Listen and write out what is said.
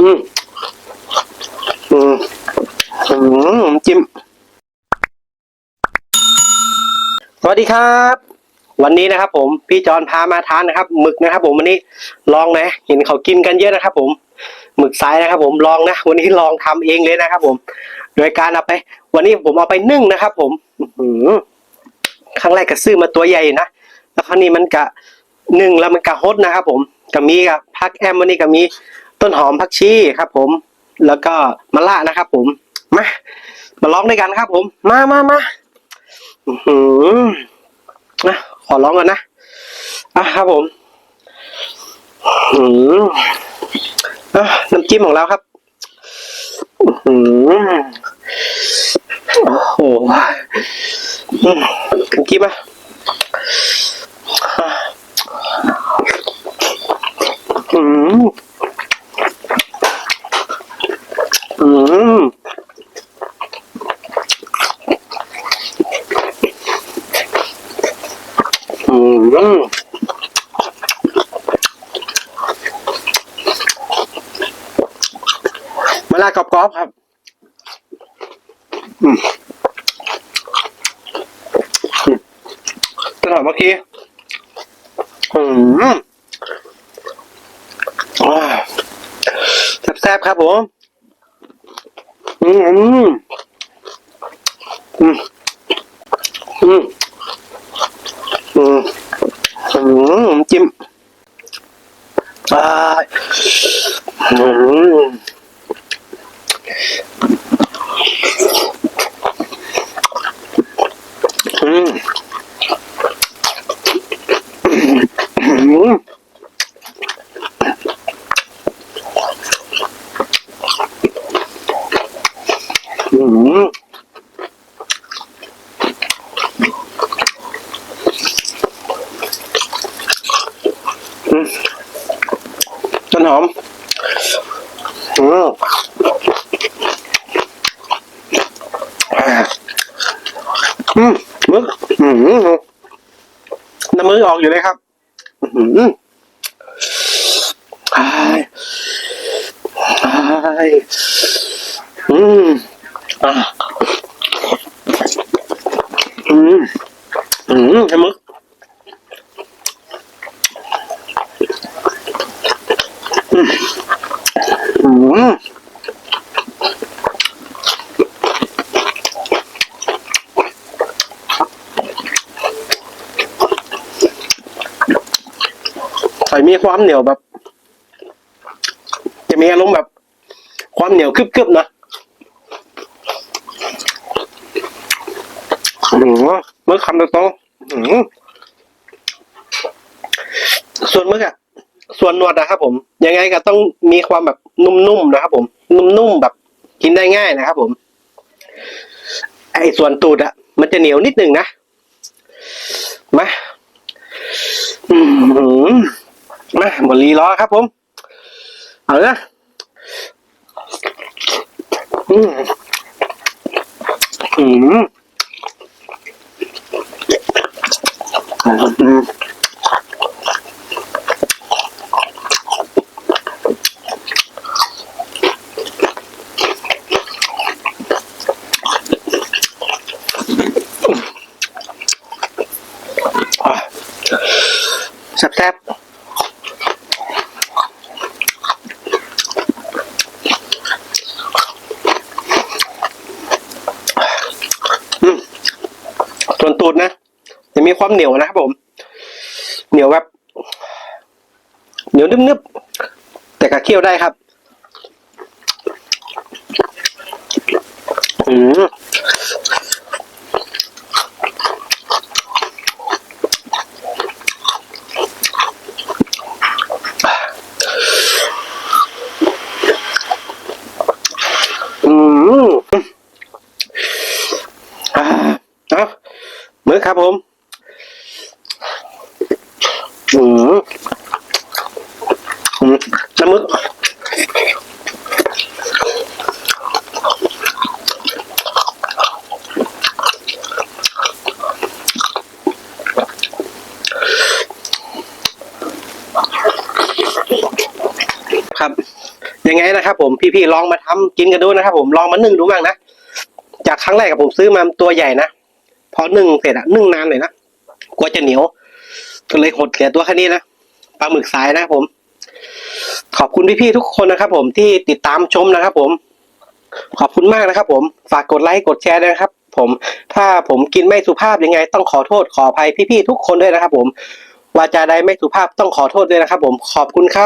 อืมอืมอืมจิ้มสวัสดีครับ วันนี้นะครับ ผมพี่จอนพามาทานนะครับหมึกนะครับ ผมวันนี้ลองนะ เห็นเขากินกันเยอะนะครับ ผมหมึกสายนะครับ ผมลองนะวันนี้ลองทำเองเลยนะครับ ผม โดยการเอาไป วันนี้ผมเอาไปนึ่งนะครับ ผมอื้อหือครั้งแรกก็ซื้อมาตัวใหญ่นะแล้วคราวนี้มันกะนึ่งแล้วมันกะฮดนะครับ ผมก็มีกับพักแอมวันนี้ก็มี ต้นหอมผักชีครับ ผม แล้วก็มะละนะครับ ผมมามาลองด้วยกันครับ ผม มามามาอื้อหือนะขอลองก่อนนะอะครับผมอื้อหืออะน้ำจิ้มของเราครับอื้อหือโอ้โหน้ำจิ้มอะอืมอืมอืมมะ ลากรอบๆครับอืมอืมต้นหอมเมื่อกี้อืมอ่าแซ่บๆครับผม อืม อืม อืม อืม อืมอืมจิ้มอ่าอืม อืมอืมต้นหอมอืมอ่าอืมมึกอืม น้ำมือออกอยู่เลยครับอืมอ้ายอ้ายอืมอ่าอืมอืมไอ้มึกอืมอืม ใส่มีความเหนียวแบบ จะมีอารมณ์แบบ ความเหนียวกรึบๆนะมเมื่อคำโตๆอืมส่วนเมื่ออะส่วนนวดนะครับผม ยังไงก็ต้องมีความแบบนุ่มๆนะครับผม นุ่มๆแบบกินได้ง่ายนะครับผม ไอ้ส่วนตูดอะมันจะเหนียวนิดนึงนะ มา อืม มาหมดรีล้อครับผม เอาละอืมอืมแซ่บๆ ส่วนตูดนะจะมีความเหนียวนะครับผม เหนียวแบบเหนียวนึบๆแต่กะเคี้ยวได้ครับ อืมอืมอ่าเอา มือครับผมอืมน้ำมึกครับยังไงนะครับผมพี่ๆลองมาทำกินกันดูนะครับผมลองมานึ่งดูบ้างนะ จากครั้งแรกกับผมซื้อมาตัวใหญ่นะ อนึ่งเสร็จอะนึ่งนานเลยนะกลัวจะเหนียวก็เลยหดเหลือตัวแค่นี้นะปลาหมึกสายนะผม ขอบคุณพี่ๆทุกคนนะครับ ผมที่ติดตามชมนะครับ ผม ขอบคุณมากนะครับ ผมฝากกดไลค์กดแชร์ด้วยนะครับ ผมถ้าผมกินไม่สุภาพยังไง ต้องขอโทษขออภัยพี่ๆทุกคนด้วยนะครับ ผมวาจาใดไม่สุภาพต้องขอโทษด้วยนะครับ ผมขอบคุณครับ